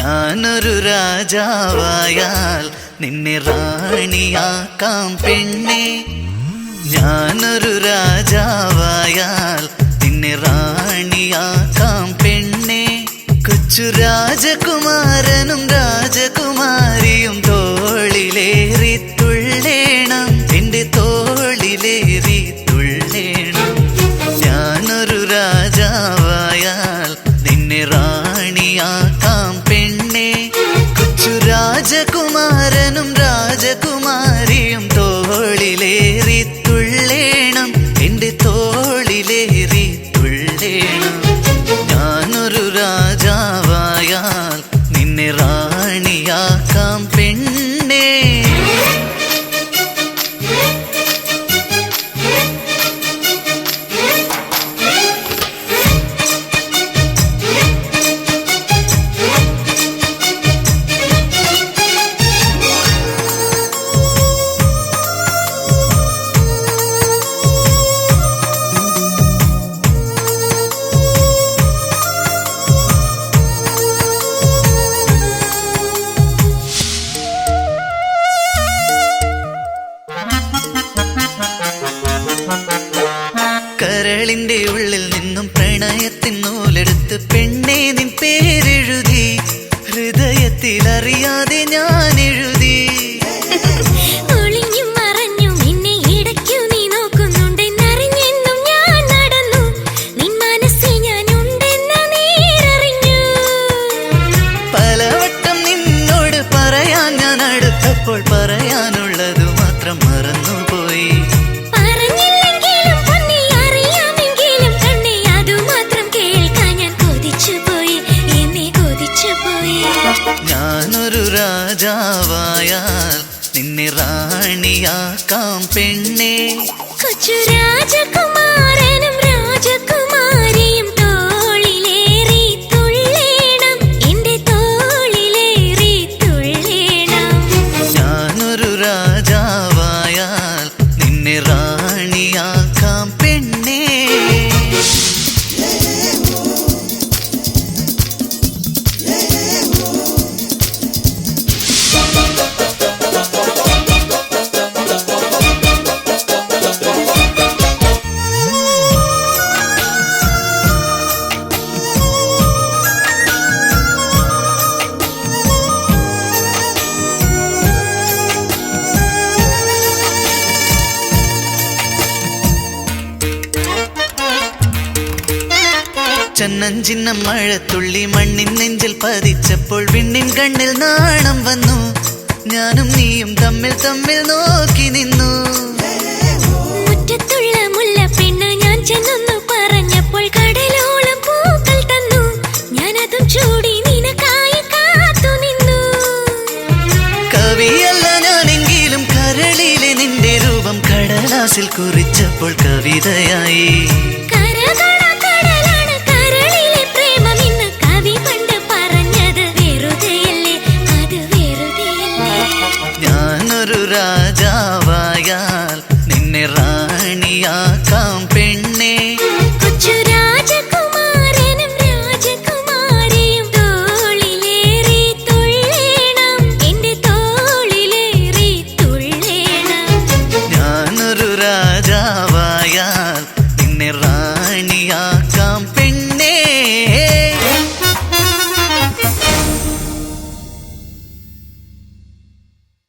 ഞാനൊരു രാജാവായാൽ നിന്നെ റാണിയാക്കാം പെണ്ണെ. ഞാനൊരു രാജാവായാൽ നിന്നെ റാണിയാക്കാം പെണ്ണെ. കൊച്ചു രാജകുമാരനും രാജകുമാരിയും തോളിലേറെ രാജകുമാരനും കരളിന്റെ ഉള്ളിൽ നിന്നും പ്രണയത്തിൻ നൂലെടുത്ത് പെണ്ണേ നിൻ പേരെഴുതി. ഹൃദയത്തിൽ അറിയാതെ ഞാൻ ഞാനൊരു രാജാവായാൽ നിന്നെ റാണിയാക്കാം പെണ്ണെ. കൊച്ചു രാജകുമാരനും രാജകുമാരിയും തോളിലേറി തുള്ളേണം. എന്റെ തോളിലേറി തുള്ളേണം. ഞാനൊരു രാജാവായാൽ നിന്നെ റാണിയാക്കാം ചന്നഞ്ചിന്ന മഴത്തുള്ളി മണ്ണിൻ നെഞ്ചിൽ പതിച്ചപ്പോൾ വിണ്ണിൻ കണ്ണിൽ നാണം വന്നു. ഞാനും നീയും തമ്മിൽ തമ്മിൽ നോക്കി നിന്നു. മുറ്റത്തുള്ള മുല്ലപ്പെണ്ണ് ഞാൻ പറഞ്ഞപ്പോൾ കടലോളം പൂക്കൾ തന്നു. ഞാനതും ചൂടി നിനക്കായി കാത്തു നിന്നു. കവിയല്ല ഞാനെങ്കിലും കരളിലെ നിന്റെ രൂപം കടലാസിൽ കുറിച്ചപ്പോൾ കവിതയായി. campaign